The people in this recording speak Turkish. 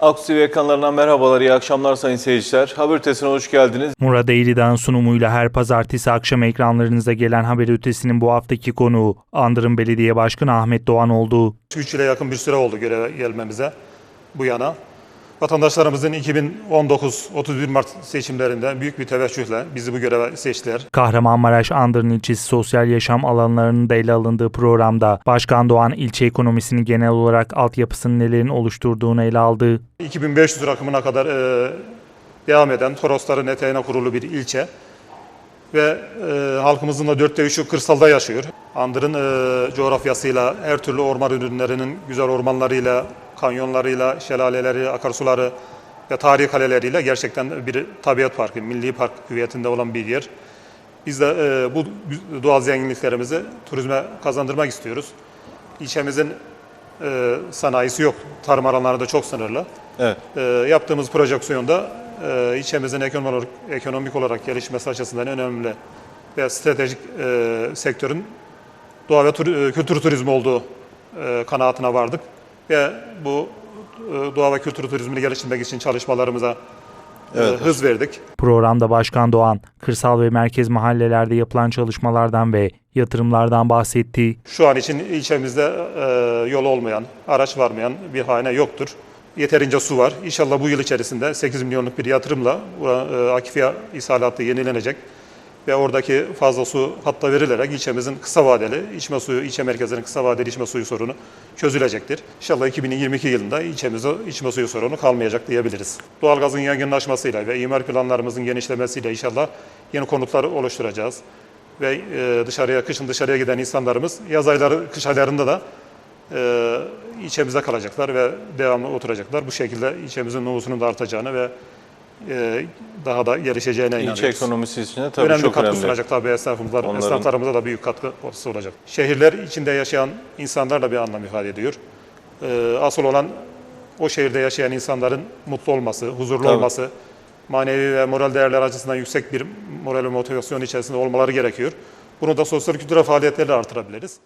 Aksu TV ekranlarından merhabalar, iyi akşamlar sayın seyirciler. Haber ötesine hoş geldiniz. Murat Eğri'den sunumuyla her pazartesi akşam ekranlarınıza gelen haber ötesinin bu haftaki konuğu Andırın Belediye Başkanı Ahmet Doğan oldu. 3 yıla yakın bir süre oldu göreve gelmemize bu yana. Vatandaşlarımızın 2019-31 Mart seçimlerinde büyük bir teveccühle bizi bu göreve seçtiler. Kahramanmaraş Andırın ilçesi sosyal yaşam alanlarının da ele alındığı programda Başkan Doğan ilçe ekonomisini genel olarak altyapısının nelerin oluşturduğunu ele aldı. 2500 rakımına kadar e, devam eden Torosların eteğine kurulu bir ilçe. Ve e, halkımızın da dörtte üçü kırsalda yaşıyor. Andırın e, coğrafyasıyla, her türlü orman ürünlerinin güzel ormanlarıyla, kanyonlarıyla, şelaleleri, akarsuları ve tarihi kaleleriyle gerçekten bir tabiat parkı, milli park hüviyetinde olan bir yer. Biz de e, bu doğal zenginliklerimizi turizme kazandırmak istiyoruz. İlçemizin e, sanayisi yok, tarım alanları da çok sınırlı. Evet. E, yaptığımız projeksiyonda e, ilçemizin ekonomik olarak, ekonomik olarak gelişmesi açısından önemli ve stratejik e, sektörün doğa ve tur- e, kültür turizmi olduğu e, kanaatine vardık. Ve bu e, doğa ve kültür turizmini geliştirmek için çalışmalarımıza e, Evet. hız verdik. Programda Başkan Doğan, kırsal ve merkez mahallelerde yapılan çalışmalardan ve yatırımlardan bahsetti. Şu an için ilçemizde e, yol olmayan, araç varmayan bir hane yoktur. Yeterince su var. İnşallah bu yıl içerisinde 8 milyonluk bir yatırımla Akifiye ishalatı yenilenecek ve oradaki fazla su hatta verilerek ilçemizin kısa vadeli içme suyu, ilçe merkezlerinin kısa vadeli içme suyu sorunu çözülecektir. İnşallah 2022 yılında ilçemizde içme suyu sorunu kalmayacak diyebiliriz. Doğalgazın yaygınlaşmasıyla ve imar planlarımızın genişlemesiyle inşallah yeni konutlar oluşturacağız ve e, dışarıya, kışın dışarıya giden insanlarımız yaz ayları, kış aylarında da e, ilçemizde kalacaklar ve devamlı oturacaklar. Bu şekilde ilçemizin nüfusunun da artacağını ve e, daha da gelişeceğine İlçe inanıyoruz. ekonomisi için de tabii önemli çok katkı önemli. sunacak tabii esnafımızlar, Onların- esnaflarımıza da büyük katkı olacak. Şehirler içinde yaşayan insanlar da bir anlam ifade ediyor. E, asıl olan o şehirde yaşayan insanların mutlu olması, huzurlu Tabii. olması, manevi ve moral değerler açısından yüksek bir moral ve motivasyon içerisinde olmaları gerekiyor. Bunu da sosyal kültürel faaliyetlerle artırabiliriz.